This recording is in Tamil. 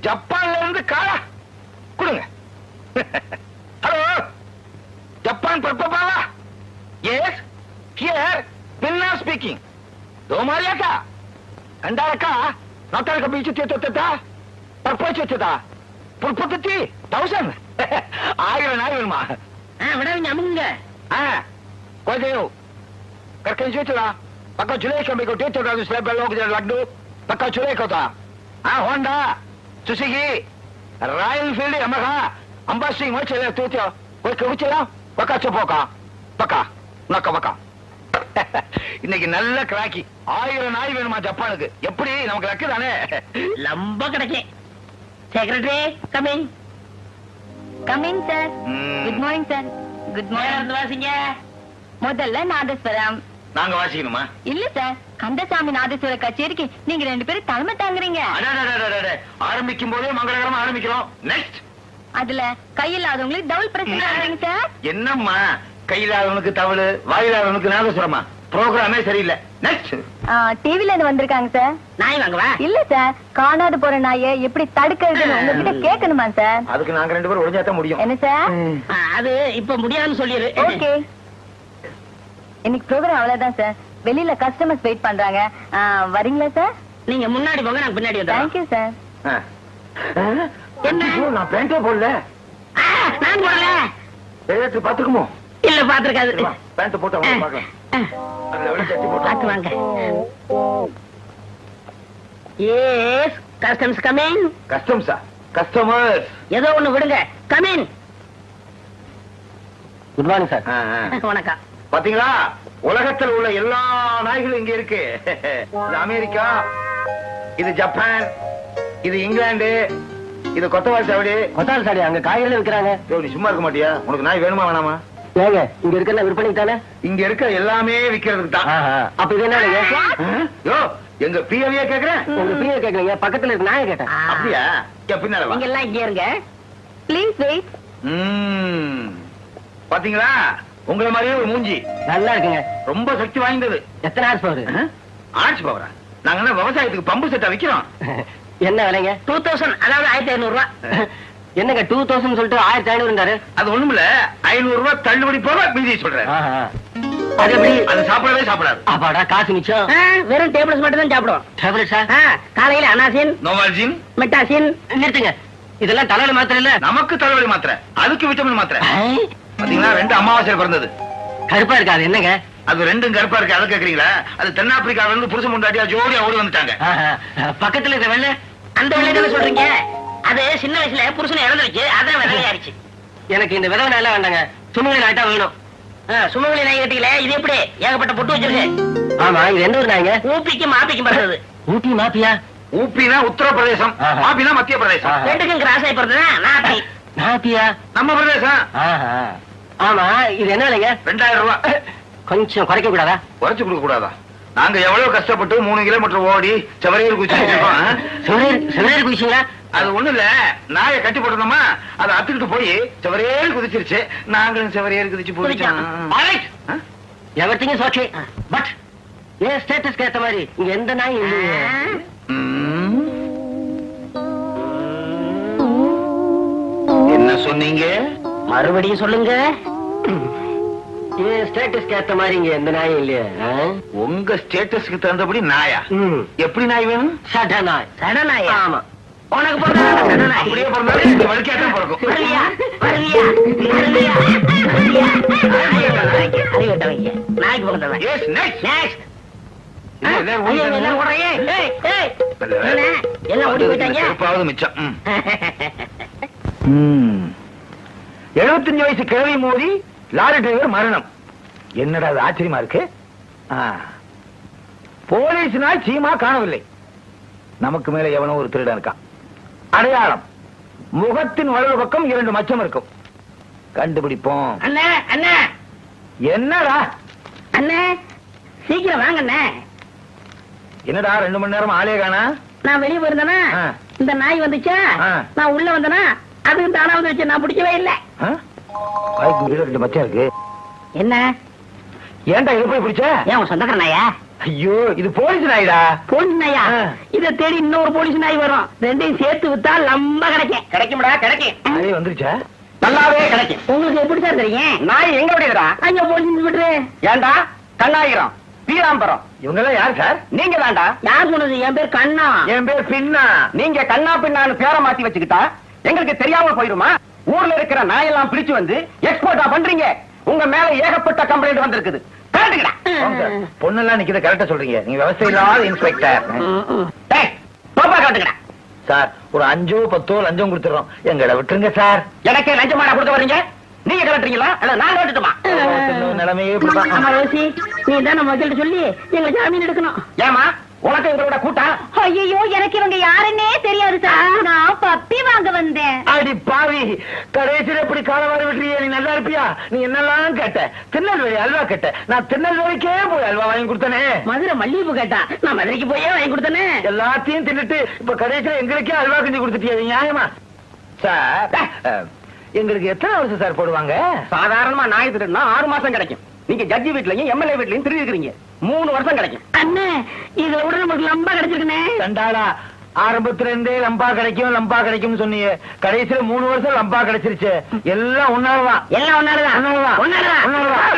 ஜப்பான்ல இருந்து காரா கொடுங்க ஹலோ ஜப்பான் பர்பபாவா எஸ் ஹியர் பின்னா ஸ்பீக்கிங் தோமாரியாக்கா கண்டாரக்கா நோட்டாரக்க பீச்சு தீர்த்தா பர்போச்சு வச்சதா புற்பத்தி தௌசண்ட் ஆயிரம் நாய் வேணுமா விடாதீங்க அமுங்க Ah, Svizzera, paka Giuleco mi contento da questo bello che lagdu, paka Giuleco da. Ah, Honda, Suzuki, Royal Field, Yamaha, Ambassi, Mochela, Tutio, Weka Uchela, paka Chopoka, paka, Naka paka. இன்னைக்கு நல்ல கிராக்கி ஆயிரம் நாய் வேணுமா ஜப்பானுக்கு எப்படி நமக்கு லக்கு தானே லம்ப கிடைக்கும் secretary coming coming sir. Good morning sir good morning வாசிங்க? முதல்ல நாதஸ்வரம். நாங்க வாசிக்கணுமா? இல்ல சார் கந்தசாமி நாதஸ்வர கச்சேரிக்கு நீங்க ரெண்டு பேரும் தலைமை தாங்குறீங்க. ஆரம்பிக்கும் போதே மங்களகரமா ஆரம்பிக்கிறோம். நெக்ஸ்ட் அதுல கையில்லாதவங்களுக்கு டபுள் பிரச்சனை ஆகுறீங்க சார் என்னம்மா? கையிலாதவனுக்கு தவளு வாயிலாதவனுக்கு நாதசுரமா ப்ரோக்ராமே சரியில்லை. நெக்ஸ்ட் டிவில இருந்து வந்திருக்காங்க சார் நாய் வாங்கவா இல்ல சார் காணாது போற நாயை எப்படி தடுக்கிறதுன்னு உங்ககிட்ட கேட்கணுமா சார் அதுக்கு நாங்க ரெண்டு பேரும் ஒழிஞ்சாதான் முடியும். என்ன சார் அது இப்ப முடியாதுன்னு சொல்லிடு. ஓகே. இன்னைக்கு ப்ரோக்ராம் அவ்வளவுதான் சார் வெளியில கஸ்டமர்ஸ் வெயிட் பண்றாங்க. வரீங்களா சார் நீங்க முன்னாடி போங்க நான் பின்னாடி வந்துடுறேன் தேங்க்யூ சார்? ஐயோ, நான் பேண்டே போடல. ஆ, நான் போடல. பாத்துக்குமோ இல்ல பாத்துருக்காது பேண்ட் போட்டு பார்க்கலாம். பாத்து வாங்க. எஸ் கஸ்டம்ஸ் கமிங் கஸ்டம்ஸா கஸ்டமர்ஸ் ஏதோ ஒண்ணு விடுங்க. கமின் குட் மார்னிங் சார் வணக்கம். பாத்தீங்களா? உலகத்தில் உள்ள எல்லா நாய்களும் இங்க இருக்கு. இது அமெரிக்கா இது ஜப்பான் இது இங்கிலாந்து இது கொத்தவால் சாவடி. கொத்தால் சாடி அங்க காய்கறி விற்கிறாங்க சும்மா இருக்க மாட்டியா? உனக்கு நாய் வேணுமா வேணாமா? ஏங்க இங்க இருக்கிற விற்பனைக்கு தானே? இங்க இருக்க எல்லாமே விக்கிறதுக்கு தான். அப்ப இது என்னங்க ஆ? யோ எங்க பிஎவியா கேக்குறேன் உங்க பிரியா கேக்குறீங்க பக்கத்துல இருக்க நாயை கேட்டேன்? அப்படியா? பின்னால நீங்க எல்லாம் இங்கே இருங்க. Please wait. பாத்தீங்களா? உங்கள மாதிரியே ஒரு மூஞ்சி. நல்லா இருக்குங்க. ரொம்ப சக்தி வாய்ந்தது. எத்தனை ஹார்ஸ் பவர்? ஆட்சி பவரா? நாங்க என்ன விவசாயத்துக்கு பம்பு செட்டா விக்கிறோம்? என்ன விலைங்க? டூ தௌசண்ட் அதாவது ஆயிரத்தி ஐநூறு ரூபா என்னங்க டூ தௌசண்ட் சொல்லிட்டு ஆயிரத்தி ஐநூறுங்காரு அது ஒண்ணுமில்ல. ஐநூறு ரூபாய் தள்ளுபடி போக மீதி சொல்றேன் அது எப்படி? அது சாப்பிடவே சாப்பிடாது. அப்பாடா காசு மிச்சம். வெறும் டேபிள்ஸ் மட்டும் தான் சாப்பிடுவோம் ஆ, காலையில அனாசின் நோவால்ஜின். மெட்டாசின். நிறுத்துங்க. இதெல்லாம் தலையில மாத்திரம் இல்ல. நமக்கு தலைவலி மாத்திரை. அதுக்கு விட்டமின் மாத்திரை. பாத்தீங்களா? ரெண்டு அமாவாசை பிறந்தது. கருப்பா இருக்காது என்னங்க? அது ரெண்டும் கருப்பா இருக்கு? அதை கேக்குறீங்களா? அது தென்னாப்பிரிக்கால இருந்து புருஷன் முண்டாட்டியா ஜோடியா ஓடி வந்துட்டாங்க. பக்கத்துல இருக்க வெள்ளை அந்த தானே சொல்றீங்க? அது சின்ன வயசுல புருஷனை இறந்துருச்சு அதான் விலையாயிருச்சு எனக்கு இந்த விதவை நல்லா வேண்டாங்க. சுமங்கலி நாய்ட்டா வேணும். சுமங்கலி நாய் கட்டிக்கல. இது எப்படி? ஏகப்பட்ட பொட்டு வச்சிருக்கு. ஆமா இது எந்த ஒரு நாய்ங்க. ஊப்பிக்கும் மாப்பிக்கும் பிறந்தது. ஊட்டி மாப்பியா? ஊப்பினா உத்தரப்பிரதேசம். மாப்பினா மத்திய பிரதேசம். ரெண்டுக்கும் கிராஸ் ஆகி பிறந்ததா நாப்பி நாப்பியா நம்ம பிரதேசம். ஆமா இது என்ன விலைங்க? ரெண்டாயிரம் ரூபாய் கொஞ்சம் குறைக்க கூடாதா? குறைச்சு கொடுக்க கூடாதா? நாங்க எவ்வளவு கஷ்டப்பட்டு மூணு கிலோமீட்டர் ஓடி செவரையில் குச்சி வச்சிருக்கோம் ஆ? அது ஒண்ணு இல்ல நாயை கட்டி போட்டோமா அதை அத்துக்கிட்டு போய் செவரேறு குதிச்சிருச்சு. நாங்களும் செவரேறு குதிச்சு போயிட்டோம்? எவர்த்திங்க ஓகே பட் ஏன் ஸ்டேட்டஸ்க்கு ஏத்த மாதிரி இங்க எந்த நாய் இல்லையே. என்ன சொன்னீங்க? மறுபடியும் சொல்லுங்க. ஸ்டேட்டஸ்க்கு ஏத்த மாதிரி இங்க எந்த நாயும் இல்லையே? உங்க ஸ்டேட்டஸ்க்கு தகுந்தபடி நாயா. எப்படி நாய் வேணும்? சட நாய் சடநாய்? ஆமா. உனக்கு சடநாய் அப்படியே பிறந்தாலும் வலிக்காதான் பிறக்கும். வருவியா வருவியா வருவியா வருவியா அறிவட்டவங்க நாய்க்கு பிறந்தவன் எஸ் நெக்ஸ்ட் நெக்ஸ்ட். எழுபத்தஞ்சு வயசு கிழவி மோதி லாரி டிரைவர் மரணம். என்னடா அது ஆச்சரியமா இருக்கு. போலீஸ்னால் சீமா காணவில்லை. நமக்கு மேல எவனோ ஒரு திருடன் இருக்கான். அடையாளம். முகத்தின் வலது பக்கம் இரண்டு மச்சம் இருக்கும். கண்டுபிடிப்போம். அண்ணே அண்ணே. என்னடா? அண்ணே சீக்கிரம் வாங்க அண்ணே. என்னடா ரெண்டு மணி நேரம் ஆளே காணா? நான் வெளியே போயிருந்தேனா. இந்த நாய் வந்துச்சா. நான் உள்ள வந்தனா? அதுக்கு தானா வந்து வச்சு நான் பிடிக்கவே இல்ல. ரெண்டு மச்சம் இருக்கு. என்ன? ஏன்டா இது போய் பிடிச்ச? ஏன் உன் சொந்தக்கார நாயா? ஐயோ இது போலீஸ் நாயிடா. போலீஸ் நாயா. இத தேடி இன்னொரு போலீஸ் நாய் வரும். ரெண்டையும் சேர்த்து வித்தா லம்ப கிடைக்கும். கிடைக்கும்டா கிடைக்கும். அதே வந்துருச்சா? நல்லாவே கிடைக்கும். உங்களுக்கு எப்படி சார் தெரியும்? நாய் எங்க விடுறா ஐயோ போலீஸ் விட்டுரு. ஏன்டா? கண்ணாயிரம் பீராம்பரம். இவங்க எல்லாம் யார் சார்? நீங்க தான்டா. யார் சொன்னது? என் பேர் கண்ணா. என் பேர் பின்னா. நீங்க கண்ணா பின்னான்னு பேரை மாத்தி வச்சுக்கிட்டா எங்களுக்கு தெரியாம போயிருமா? ஊர்ல இருக்கிற நாயெல்லாம் பிடிச்சு வந்து எக்ஸ்போர்ட்டா பண்றீங்க. உங்க மேல ஏகப்பட்ட கம்ப்ளைண்ட் வந்திருக்குது. பொண்ணெல்லாம் நிக்கிறத கரெக்டா சொல்றீங்க. நீங்க விவசாய இல்லாத இன்ஸ்பெக்டர் பாப்பா காட்டுக்கடா சார் ஒரு அஞ்சோ பத்தோ லஞ்சம் கொடுத்துறோம் எங்களை விட்டுருங்க சார். எனக்கே லஞ்சமாடா கொடுக்க வர்றீங்க? நீங்க கலட்டுறீங்களா நான் கலட்டுமா நிலைமையே நீ தான் நம்ம சொல்லி எங்க ஜாமீன் எடுக்கணும். ஏமா உனக்கு எங்களோட கூட்டம் ஐயோ எனக்கு இவங்க யாருன்னே தெரியாது சார் நான் பப்பி வாங்க வந்தேன். அடி பாவி. கடைசியில இப்படி காலவாரி விட்டுறியே. நீ நல்லா இருப்பியா? நீ என்னெல்லாம் கேட்ட? திருநெல்வேலி அல்வா கேட்ட. நான் திருநெல்வேலிக்கே போய் அல்வா வாங்கி கொடுத்தனே. மதுரை மல்லிகைப்பூ கேட்டா. நான் மதுரைக்கு போயே வாங்கி கொடுத்தனே. எல்லாத்தையும் தின்னுட்டு இப்ப கடைசியில எங்களுக்கே அல்வா கிண்டி கொடுத்துட்டியா. நியாயமா? சார் எங்களுக்கு எத்தனை வருஷம் சார் போடுவாங்க? சாதாரணமா திருடுனா ஆறு மாசம் கிடைக்கும். நீங்க ஜட்ஜி வீட்லயும் எம்எல்ஏ வீட்லயும் திருடி இருக்கிறீங்க மூணு வருஷம் கிடைக்கும். அண்ணே இதை விட நமக்கு லம்பா கிடைச்சிருக்கனே கண்டாளா ஆரம்பத்துல இருந்தே லம்பா கிடைக்கும் லம்பா கிடைக்கும்னு சொன்னீங்க கடைசியில மூணு வருஷம் லம்பா கிடைச்சிருச்சு. எல்லாம் ஒன்னாலதான் எல்லாம் ஒன்னாலதான் ஒன்னாலதான் ஒன்னாலதான்